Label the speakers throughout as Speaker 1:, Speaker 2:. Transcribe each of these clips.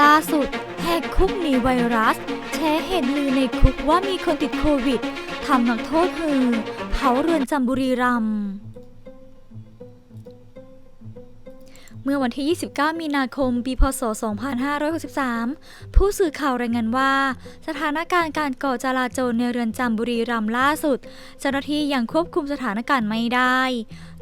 Speaker 1: ล่าสุดแหกคุกหนีไวรัสแชร์เหตุลือในคุกว่ามีคนติดโควิดทำนักโทษฮือเผาเรือนจำบุรีรัมย์ เมื่อวันที่ 29 มีนาคม ปีพศ 2563 ผู้สื่อข่าวรายงานว่า สถานการณ์การก่อจลาจลในเรือนจำบุรีรัมย์ล่าสุด เจ้าหน้าที่ยังควบคุมสถานการณ์ไม่ได้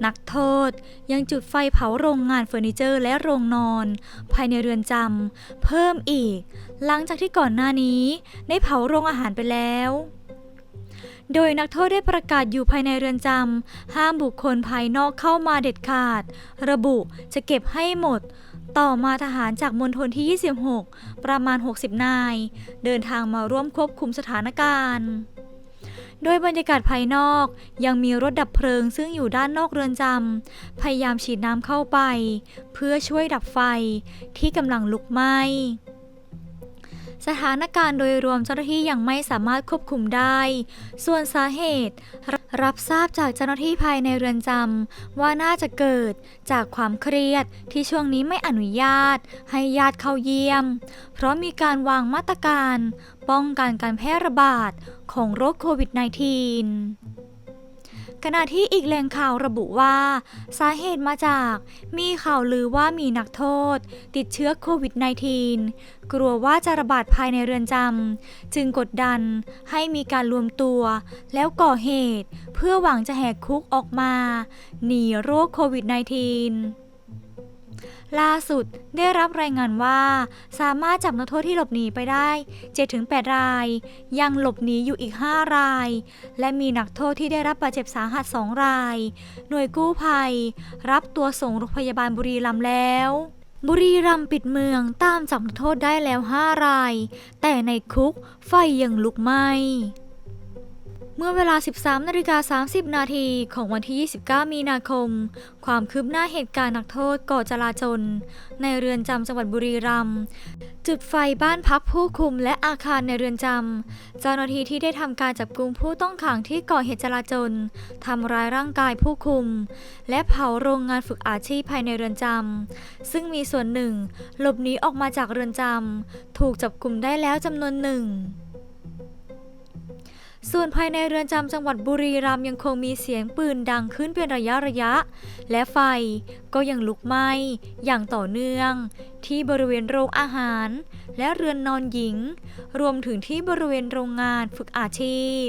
Speaker 1: นักโทษยังจุดไฟเผาโรงงานเฟอร์นิเจอร์และโรงนอน ภายในเรือนจำเพิ่มอีก หลังจากที่ก่อนหน้านี้ได้เผาโรงอาหารไปแล้ว โดยนักโทษได้ประกาศอยู่ภายในเรือนจำ ห้ามบุคคลภายนอกเข้ามาเด็ดขาด ระบุจะเก็บให้หมด ต่อมาทหารจากมณฑลที่ 26 ประมาณ 60 นาย เดินทางมาร่วมควบคุมสถานการณ์โดยบรรยากาศภายนอกยังมีรถดับเพลิงซึ่งอยู่ด้านนอกเรือนจำพยายามฉีดน้ำเข้าไป เพื่อช่วยดับไฟที่กำลังลุกไหม้ สถานการณ์โดยรวมเจ้าหน้าที่ยังไม่สามารถควบคุมได้ ส่วนสาเหตุ รับทราบจากเจ้าหน้าที่ภายในเรือนจำว่าน่าจะเกิดจากความเครียดที่ช่วงนี้ไม่อนุญาต ให้ญาติเข้าเยี่ยม เพราะมีการวางมาตรการ ป้องกันการแพร่ระบาดของโรคโควิด -19 ขณะที่อีกแหล่งข่าวระบุว่า สาเหตุมาจากมีข่าวลือว่ามีนักโทษ ติดเชื้อโควิด -19 กลัวว่าจะระบาดภายในเรือนจำจึงกดดันให้มีการรวมตัว แล้วก่อเหตุ เพื่อหวังจะแหกคุกออกมา หนีโรคโควิด -19 ล่าสุดได้รับรายงานว่า สามารถจับนักโทษที่หลบหนีไปได้ 7-8 ราย ยังหลบหนีอยู่อีก 5 ราย และมีนักโทษที่ได้รับบาดเจ็บสาหัส 2 ราย หน่วยกู้ภัย รับตัวส่งโรงพยาบาลบุรีรัมย์แล้วบุรีรัมย์ปิดเมืองตามจับนักโทษได้แล้ว5ราย แต่ในคุกไฟยังลุกไหม้ เมื่อเวลา 13นาฬิกา30 นาทีของวันที่ 29 มีนาคม ความคืบหน้าเหตุการณ์นักโทษก่อจลาจล ในเรือนจำจังหวัดบุรีรัมย์จุดไฟบ้านพักผู้คุมและอาคารในเรือนจำเจ้าหน้าที่ที่ได้ทำการจับกุมผู้ต้องขังที่ก่อเหตุจลาจลทำร้ายร่างกายผู้คุม และเผาโรงงานฝึกอาชีพภายในเรือนจำซึ่งมีส่วนหนึ่ง หลบหนีออกมาจากเรือนจำถูกจับกุมได้แล้วจำนวนหนึ่ง ส่วนภายในเรือนจำจังหวัดบุรีรัมย์ยังคงมีเสียงปืนดังขึ้นเป็นระยะระยะ และไฟก็ยังลุกไหม้อย่างต่อเนื่อง ที่บริเวณโรงอาหาร และเรือนนอนหญิง รวมถึงที่บริเวณโรงงานฝึกอาชีพ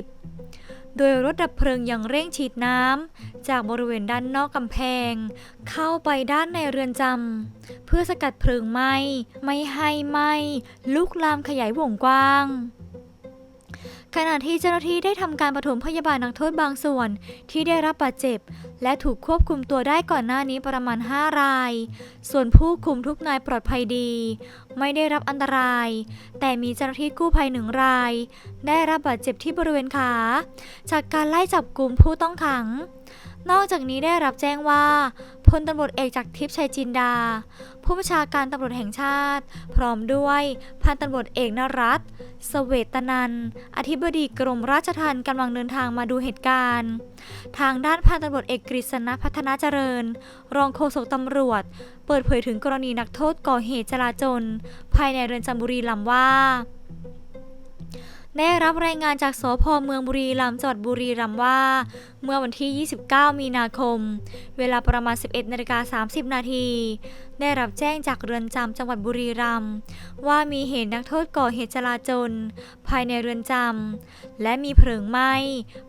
Speaker 1: โดยรถดับเพลิงยังเร่งฉีดน้ำจากบริเวณด้านนอกกำแพง เข้าไปด้านในเรือนจำเพื่อสกัดเพลิงไหม้ไม่ให้ไหม้ลุกลามขยายวงกว้าง ขณะที่เจ้าหน้าที่ได้ทำการปฐมพยาบาลนักโทษบางส่วน ที่ได้รับบาดเจ็บ และถูกควบคุมตัวได้ก่อนหน้านี้ประมาณ 5 ราย ส่วนผู้คุมทุกนายปลอดภัยดี ไม่ได้รับอันตราย แต่มีเจ้าหน้าที่กู้ภัยหนึ่งราย ได้รับบาดเจ็บที่บริเวณขา จากการไล่จับกลุ่มผู้ต้องขังนอกจากนี้ได้รับแจ้งว่าพลตำรวจเอกจากทิพย์ชัยจินดา ผู้บัญชาการตำรวจแห่งชาติ พร้อมด้วยพันตำรวจเอกนรัตเสเวตนัน อธิบดีกรมราชทัณฑ์กำลังเดินทางมาดูเหตุการณ์ ทางด้านพันตำรวจเอกกฤษณพัฒนาเจริญ รองโฆษกตำรวจ เปิดเผยถึงกรณีนักโทษก่อเหตุจลาจล ภายในเรือนจำบุรีรัมย์ว่าได้รับรายงานจากสพเมืองบุรีรัมย์จังหวัดบุรีรัมย์ว่าเมื่อวันที่ 29 มีนาคม เวลาประมาณ 11นาฬิกา30 นาที ได้รับแจ้งจากเรือนจำจังหวัดบุรีรัมย์ว่ามีเหตุนักโทษก่อเหตุจลาจล ภายในเรือนจำและมีเพลิงไหม้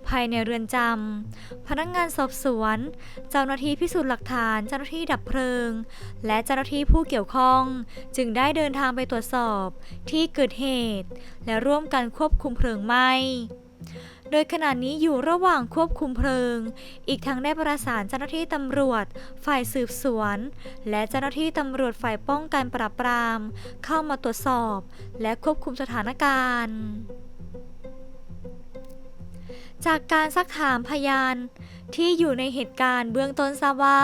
Speaker 1: ภายในเรือนจำพนักงานสอบสวน เจ้าหน้าที่พิสูจน์หลักฐาน เจ้าหน้าที่ดับเพลิง และเจ้าหน้าที่ผู้เกี่ยวข้อง จึงได้เดินทางไปตรวจสอบที่เกิดเหตุ และร่วมกันควบคุมเพลิงไหม้ โดยขณะนี้อยู่ระหว่างควบคุมเพลิง อีกทั้งได้ประสานเจ้าหน้าที่ตำรวจ ฝ่ายสืบสวน และเจ้าหน้าที่ตำรวจฝ่ายป้องกันปราบปราม เข้ามาตรวจสอบ และควบคุมสถานการณ์ จากการซักถามพยาน ที่อยู่ในเหตุการณ์เบื้องต้นทราบว่า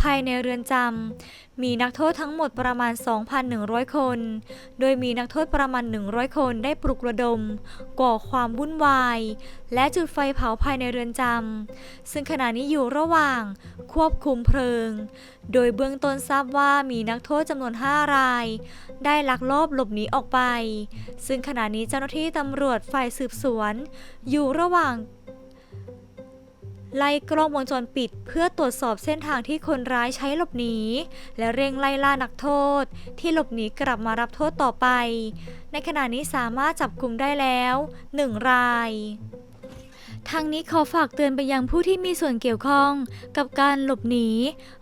Speaker 1: ภายในเรือนจำมีนักโทษทั้งหมดประมาณ 2,100 คน โดยมีนักโทษประมาณ 100 คนได้ปลุกระดม ก่อความวุ่นวาย และจุดไฟเผาภายในเรือนจำซึ่งขณะนี้อยู่ระหว่างควบคุมเพลิง โดยเบื้องต้นทราบว่ามีนักโทษจำนวน 5 ราย ได้ลักลอบหลบหนีออกไป ซึ่งขณะนี้เจ้าหน้าที่ตำรวจฝ่ายสืบสวน อยู่ระหว่าง ไล่กล้องวงจรปิด เพื่อตรวจสอบเส้นทางที่คนร้ายใช้หลบหนี และเร่งไล่ล่านักโทษ ที่หลบหนีกลับมารับโทษต่อไป ในขณะนี้สามารถจับกลุ่มได้แล้วหนึ่งราย ทางนี้ขอฝากเตือนไปยังผู้ที่มีส่วนเกี่ยวข้อง กับการหลบหนี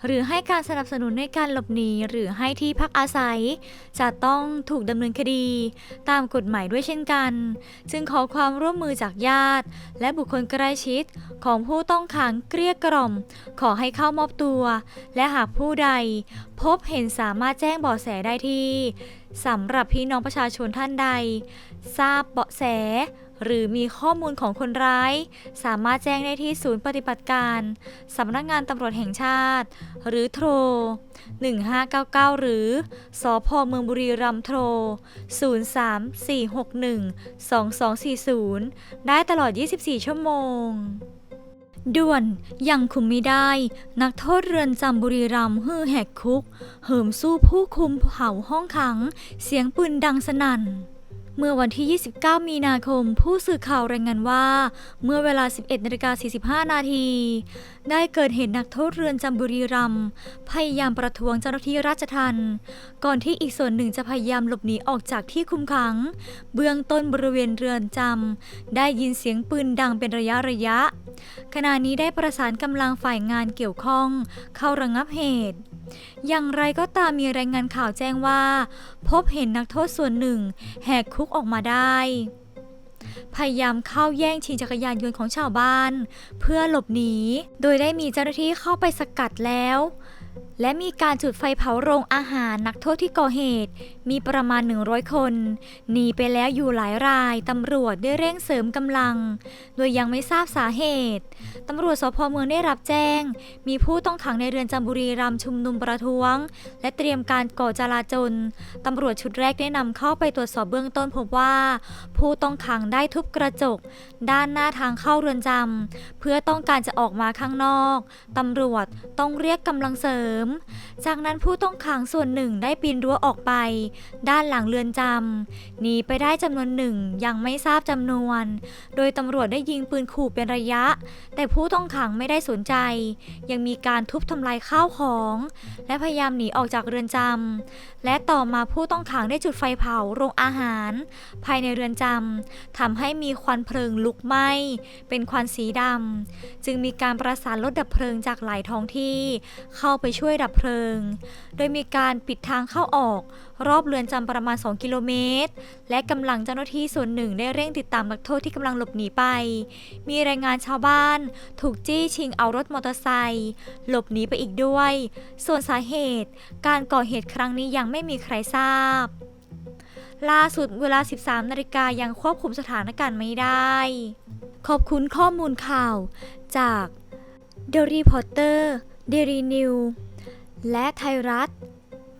Speaker 1: หรือให้การสนับสนุนในการหลบหนีหรือให้ที่พักอาศัย จะต้องถูกดำเนินคดี ตามกฎหมายด้วยเช่นกัน จึงขอความร่วมมือจากญาติ และบุคคลใกล้ชิดของผู้ต้องขังเกลี้ยกล่อม ขอให้เข้ามอบตัว และหากผู้ใด พบเห็นสามารถแจ้งเบาะแสได้ที่สำหรับพี่น้องประชาชนท่านใด ทราบเบาะแส หรือมีข้อมูลของคนร้าย สามารถแจ้งได้ที่ศูนย์ปฏิบัติการสำนักงานตำรวจแห่งชาติ หรือโทร 1599 หรือสอพอเมืองบุรีรัมย์โทร 034612240 ได้ตลอด 24 ชั่วโมงด่วนยังคุมไม่ได้ นักโทษเรือนจำบุรีรัมย์ฮือแหกคุก เหิมสู้ผู้คุมเผาห้องขัง เสียงปืนดังสนั่น เมื่อวันที่ 29 มีนาคม ผู้สื่อข่าวรายงานว่า เมื่อเวลา 11นาฬิกา45 นาที ได้เกิดเหตุนักโทษเรือนจำบุรีรัมย์พยายามประท้วงเจ้าหน้าที่ราชทัณฑ์ก่อนที่อีกส่วนหนึ่งจะพยายามหลบหนีออกจากที่คุมขัง เบื้องต้นบริเวณเรือนจำได้ยินเสียงปืนดังเป็นระยะระยะ ขณะนี้ได้ประสานกำลังฝ่ายงานเกี่ยวข้อง เข้าระงับเหตุ อย่างไรก็ตามมีรายงานข่าวแจ้งว่า พบเห็นนักโทษส่วนหนึ่ง แหกคุกออกมาได้ พยายามเข้าแย่งชิงจักรยานยนต์ของชาวบ้าน เพื่อหลบหนี โดยได้มีเจ้าหน้าที่เข้าไปสกัดแล้ว และมีการจุดไฟเผาโรงอาหารนักโทษที่ก่อเหตุ มีประมาณ 100 คนหนีไปแล้วอยู่หลายรายตำรวจได้เร่งเสริมกำลัง โดยยังไม่ทราบสาเหตุตำรวจสพเมืองได้รับแจ้ง มีผู้ต้องขังในเรือนจำบุรีรัมย์ชุมนุมประท้วง และเตรียมการก่อจลาจลตำรวจชุดแรกได้นำเข้าไปตรวจสอบเบื้องต้นพบว่า ผู้ต้องขังได้ทุบกระจก ด้านหน้าทางเข้าเรือนจำเพื่อต้องการจะออกมาข้างนอกตำรวจต้องเรียกกำลังเสริมจากนั้นผู้ต้องขังส่วนหนึ่งได้ปีนรั้วออกไป ด้านหลังเรือนจำหนีไปได้จำนวนหนึ่งยังไม่ทราบจำนวน โดยตำรวจได้ยิงปืนขู่เป็นระยะ แต่ผู้ต้องขังไม่ได้สนใจ ยังมีการทุบทำลายข้าวของ และพยายามหนีออกจากเรือนจำและต่อมาผู้ต้องขังได้จุดไฟเผาโรงอาหาร ภายในเรือนจำทำให้มีควันเพลิงลุกไหม้เป็นควันสีดำจึงมีการประสานรถดับเพลิงจากหลายท้องที่ เข้าไปช่วยวยดับเพลิง โดยมีการปิดทางเข้าออก รอบเรือนจำประมาณ 2 กิโลเมตร และกำลังเจ้าหน้าที่ส่วนหนึ่งได้เร่งติดตามนักโทษที่กำลังหลบหนีไป มีรายงานชาวบ้าน ถูกจี้ชิงเอารถมอเตอร์ไซค์หลบหนีไปอีกด้วย ส่วนสาเหตุ การก่อเหตุครั้งนี้ยังไม่มีใครทราบ ล่าสุดเวลา 13 นาฬิกายังควบคุมสถานการณ์ไม่ได้ ขอบคุณข้อมูลข่าวจาก The Reporter Daily News และไทยรัฐ